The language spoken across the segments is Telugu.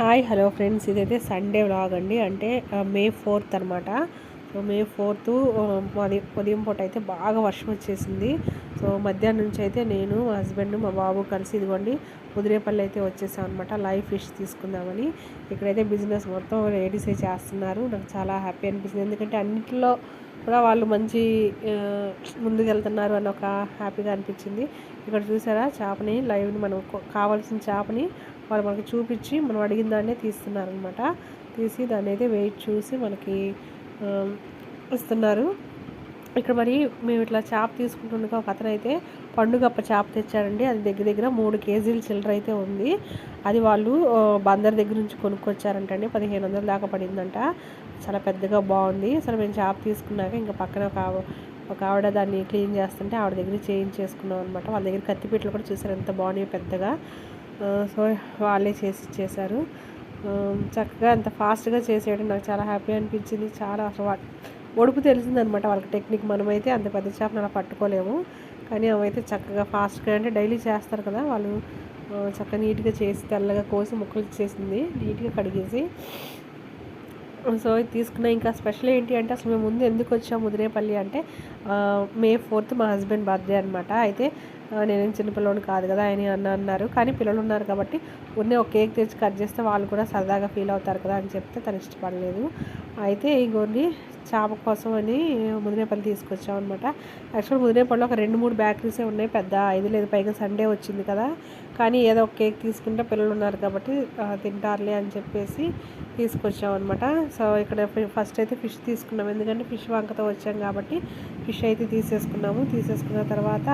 Hi hello friends. ఇదైతే సండే వ్లాగ్ అండి. అంటే మే ఫోర్త్ అనమాట సో మే ఫోర్త్ మాది ఉదయం పూట అయితే బాగా వర్షం వచ్చేసింది. సో మధ్యాహ్నం నుంచి అయితే నేను మా హస్బెండ్ మా బాబు కలిసి ఇదిగోండి కుదిరేపల్లి అయితే వచ్చేసాం అనమాట లైవ్ ఫిష్ తీసుకుందామని. ఇక్కడైతే బిజినెస్ మొత్తం లేడీసే చేస్తున్నారు. నాకు చాలా హ్యాపీ అనిపిస్తుంది. ఎందుకంటే అన్నింటిలో కూడా వాళ్ళు మంచి ముందుకెళ్తున్నారు అని ఒక హ్యాపీగా అనిపించింది. ఇక్కడ చూసారా చేపని లైవ్ని మనం కావాల్సిన చేపని వాళ్ళు మనకి చూపించి మనం అడిగిన దాన్నే తీస్తున్నారనమాట తీసి దాన్ని అయితే వెయిట్ చూసి మనకి ఇస్తున్నారు. ఇక్కడ మరి మేము ఇట్లా చేప తీసుకుంటుండగా ఒక అతను అయితే పండుగప్ప చేప తెచ్చారండి అది దగ్గర దగ్గర మూడు కేజీల చిల్లర అయితే ఉంది. అది వాళ్ళు బందర్ దగ్గర నుంచి కొనుక్కొచ్చారంటండి. పదిహేను వందల దాకా పడిందంట. చాలా పెద్దగా బాగుంది. అసలు మేము చేప తీసుకున్నాక ఇంకా పక్కన ఒక ఒక ఆవిడ దాన్ని క్లీన్ చేస్తుంటే ఆవిడ దగ్గర చేయించేసుకున్నాం అనమాట వాళ్ళ దగ్గర కత్తిపీటలు కూడా చూసారు ఎంత బాగున్నాయి పెద్దగా. సో వాళ్ళే చేసి ఇచ్చేసారు చక్కగా అంత ఫాస్ట్గా చేసేయడం నాకు చాలా హ్యాపీ అనిపించింది. చాలా అసలు ఒడుపు తెలిసిందనమాట వాళ్ళకి టెక్నిక్ మనమైతే అంత పెద్ద చేపను అలా పట్టుకోలేము. కానీ అవైతే చక్కగా ఫాస్ట్గా అంటే డైలీ చేస్తారు కదా వాళ్ళు. చక్కగా నీట్గా చేసి తెల్లగా కోసి ముక్కలు చేసింది. నీట్గా కడిగేసి. సో తీసుకున్న ఇంకా స్పెషల్ ఏంటి అంటే అసలు మేము ముందు ఎందుకు వచ్చాము ముదిరేపల్లి అంటే మే ఫోర్త్ మా హస్బెండ్ బర్త్డే అనమాట. అయితే నేను చిన్న పిల్లోడు కాదు కదా అని అన్న అన్నారు. కానీ పిల్లలు ఉన్నారు కాబట్టి ఉన్నే ఒక కేక్ తెచ్చి కట్ చేస్తే వాళ్ళు కూడా సరదాగా ఫీల్ అవుతారు కదా అని చెప్తే తను ఇష్టపడలేదు. అయితే ఇంకోండి చేప కోసం అని ముదినేపల్లి తీసుకొచ్చాం అనమాట యాక్చువల్ ముదినేపల్లిలో ఒక రెండు మూడు బేకరీసే ఉన్నాయి పెద్ద ఇది లేదు పైగా సండే వచ్చింది కదా. కానీ ఏదో ఒక కేక్ తీసుకుంటే పిల్లలు ఉన్నారు కాబట్టి తింటారులే అని చెప్పేసి తీసుకొచ్చాం అనమాట సో ఇక్కడ ఫస్ట్ అయితే ఫిష్ తీసుకున్నాం. ఎందుకంటే ఫిష్ వంకతో వచ్చాం కాబట్టి ఫిష్ అయితే తీసేసుకున్నాము. తీసేసుకున్న తర్వాత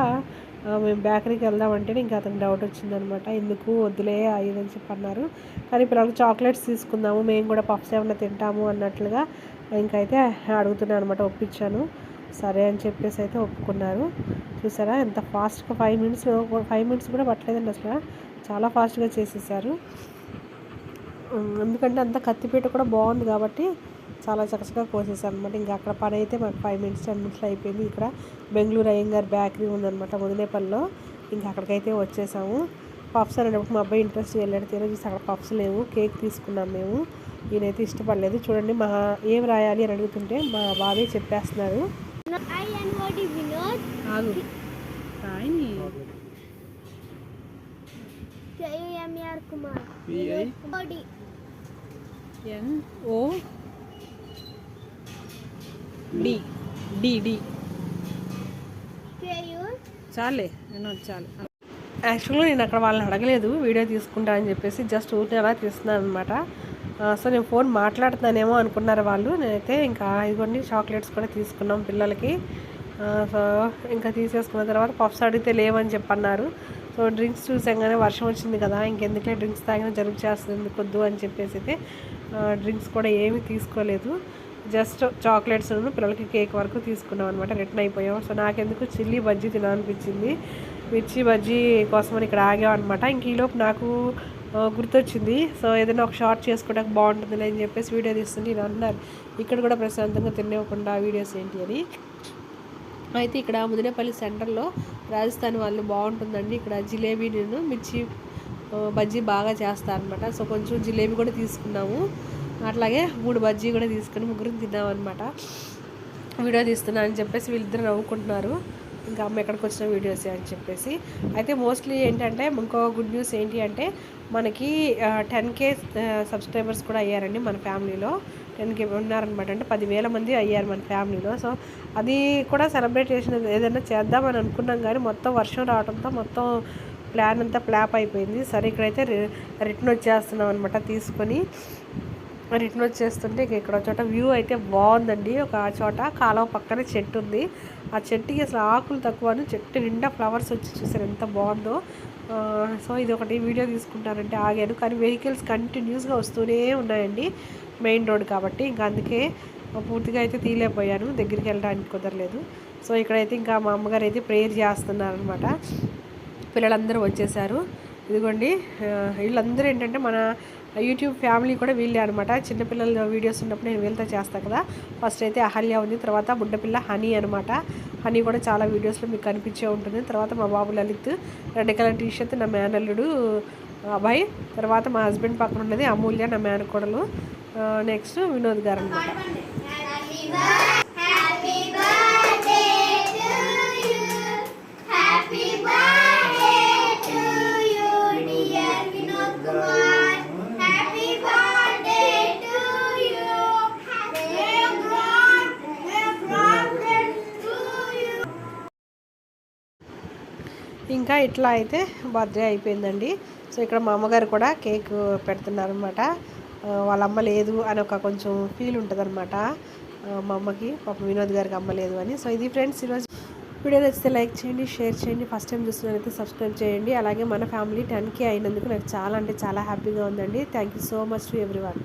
మేము బేకరీకి వెళ్దామంటే ఇంకా అతనికి డౌట్ వచ్చిందనమాట. ఎందుకు వద్దులే అయ్యదని చెప్పి అన్నారు. కానీ పిల్లలకు చాక్లెట్స్ తీసుకుందాము మేము కూడా పఫ్స్ ఏమైనా తింటాము అన్నట్లుగా ఇంకైతే అడుగుతున్నాను అనమాట ఒప్పించాను. సరే అని చెప్పేసి అయితే ఒప్పుకున్నారు. చూసారా ఎంత ఫాస్ట్గా ఫైవ్ మినిట్స్ ఫైవ్ మినిట్స్ కూడా పట్టలేదండి అసలు. చాలా ఫాస్ట్గా చేసేసారు. ఎందుకంటే అంత కత్తిపీట కూడా బాగుంది కాబట్టి చాలా చక్కగా కోసేసాను అనమాట ఇంకా అక్కడ పని అయితే మాకు ఫైవ్ మినిట్స్ టెన్ మినిట్స్లో అయిపోయింది. ఇక్కడ బెంగళూరు అయ్యంగార్ బేకరీ ఉందన్నమాట ముదినేపల్లిలో. ఇంకా అక్కడికైతే వచ్చేసాము. పఫ్స్ అనేటప్పుడు మా అబ్బాయి ఇంట్రెస్ట్ వెళ్ళాడు. తీరా చూసి అక్కడ పఫ్స్ లేవు. కేక్ తీసుకున్నాం మేము. ఈయనైతే ఇష్టపడలేదు. చూడండి మా ఏం రాయాలి అని అడుగుతుంటే మా బాబాయ్ చెప్పేస్తున్నారు I డి. D D. చాలే నేను చాలు. యాక్చువల్గా నేను అక్కడ వాళ్ళని అడగలేదు వీడియో తీసుకుంటా అని చెప్పేసి జస్ట్ ఊరిని అలా తీస్తున్నాను అనమాట సో నేను ఫోన్ మాట్లాడుతున్నానేమో అనుకున్నారు వాళ్ళు. నేనైతే ఇంకా ఇదిగోండి చాక్లెట్స్ కూడా తీసుకున్నాం పిల్లలకి. సో ఇంకా తీసేసుకున్న తర్వాత పఫ్స్ అడిగితే లేవని చెప్పన్నారు. సో డ్రింక్స్ చూసాగానే వర్షం వచ్చింది కదా ఇంకెందుకులే డ్రింక్స్ తాగినా జరుపు చేస్తుంది కొద్దు అని చెప్పేసి అయితే డ్రింక్స్ కూడా ఏమీ తీసుకోలేదు. జస్ట్ చాక్లెట్స్ పిల్లలకి కేక్ వరకు తీసుకున్నాం అనమాట రిటర్న్ అయిపోయాం. సో నాకెందుకు చిల్లీ బజ్జీ తినాలనిపించింది. మిర్చి బజ్జీ కోసమని ఇక్కడ ఆగాం అనమాట ఇంక ఈలోపు నాకు గుర్తొచ్చింది. సో ఏదైనా ఒక షార్ట్ చేసుకోవడానికి బాగుంటుంది అని చెప్పేసి వీడియో తీస్తుంది. నేను అన్నారు ఇక్కడ కూడా ప్రశాంతంగా తినేవ్వకుండా వీడియోస్ ఏంటి అని. అయితే ఇక్కడ ముదినేపల్లి సెంటర్లో రాజస్థాన్ వాళ్ళు బాగుంటుందండి. ఇక్కడ జిలేబీ నేను మిర్చి బజ్జీ బాగా చేస్తారనమాట సో కొంచెం జిలేబీ కూడా తీసుకున్నాము. అట్లాగే మూడు బజ్జీ కూడా తీసుకుని ముగ్గురు తిన్నామన్నమాట వీడియో తీస్తున్నా అని చెప్పేసి వీళ్ళిద్దరు నవ్వుకుంటున్నారు. ఇంకా అమ్మ ఎక్కడికి వచ్చిన వీడియోస్ అని చెప్పేసి. అయితే మోస్ట్లీ ఏంటంటే ఇంకో గుడ్ న్యూస్ ఏంటి అంటే మనకి టెన్ కే సబ్స్క్రైబర్స్ కూడా అయ్యారండి మన ఫ్యామిలీలో. టెన్ కే ఉన్నారనమాట అంటే పదివేల మంది అయ్యారు మన ఫ్యామిలీలో. సో అది కూడా సెలబ్రేట్ చేసిన ఏదైనా చేద్దామని అనుకున్నాం కానీ మొత్తం వర్షం రావడంతో మొత్తం ప్లాన్ అంతా ప్లాప్ అయిపోయింది. సరే ఇక్కడైతే రిటర్న్ వచ్చేస్తున్నాం అనమాట తీసుకొని. రిటర్న్ వచ్చేస్తుంటే ఇంక ఇక్కడ ఒక చోట వ్యూ అయితే బాగుందండి. ఒక చోట కాలువ పక్కన చెట్టు ఉంది. ఆ చెట్టుకి అసలు ఆకులు తక్కువ చెట్టు నిండా ఫ్లవర్స్ వచ్చి చూసారు ఎంత బాగుందో. సో ఇది ఒకటి వీడియో తీసుకుంటానంటే ఆగాను. కానీ వెహికల్స్ కంటిన్యూస్గా వస్తూనే ఉన్నాయండి మెయిన్ రోడ్ కాబట్టి. ఇంకా అందుకే పూర్తిగా అయితే తీయలేకపోయాను. దగ్గరికి వెళ్ళడానికి కుదరలేదు. సో ఇక్కడైతే ఇంకా మా అమ్మగారు అయితే ప్రేయర్ చేస్తున్నారనమాట పిల్లలందరూ వచ్చేసారు. ఇదిగోండి వీళ్ళందరూ ఏంటంటే మన యూట్యూబ్ ఫ్యామిలీ కూడా వీళ్ళే అనమాట చిన్నపిల్లల వీడియోస్ ఉన్నప్పుడు నేను వీళ్ళతో చేస్తాను కదా. ఫస్ట్ అయితే అహల్య ఉంది తర్వాత బుడ్డపిల్ల హనీ అనమాట హనీ కూడా చాలా వీడియోస్లో మీకు కనిపించే ఉంటుంది. తర్వాత మా బాబు Lalith red colour T shirt నా మేనల్లుడు అభయ్ తర్వాత మా హస్బెండ్ పక్కన ఉన్నది అమూల్య నా మేనకోడలు. నెక్స్ట్ వినోద్ గారు అనమాట ఇంకా ఇట్లా అయితే బర్త్డే అయిపోయిందండి. సో ఇక్కడ మా అమ్మగారు కూడా కేక్ పెడుతున్నారనమాట వాళ్ళ అమ్మ లేదు అని ఒక కొంచెం ఫీల్ ఉంటుందన్నమాట. మా అమ్మకి పాప వినోద్ గారికి అమ్మ లేదు అని. సో ఇది ఫ్రెండ్స్ ఈరోజు వీడియో నచ్చితే లైక్ చేయండి షేర్ చేయండి. ఫస్ట్ టైం చూస్తున్నారైతే సబ్స్క్రైబ్ చేయండి. అలాగే మన ఫ్యామిలీ టెన్ కే అయినందుకు నాకు చాలా అంటే చాలా హ్యాపీగా ఉందండి. Thank you so much to everyone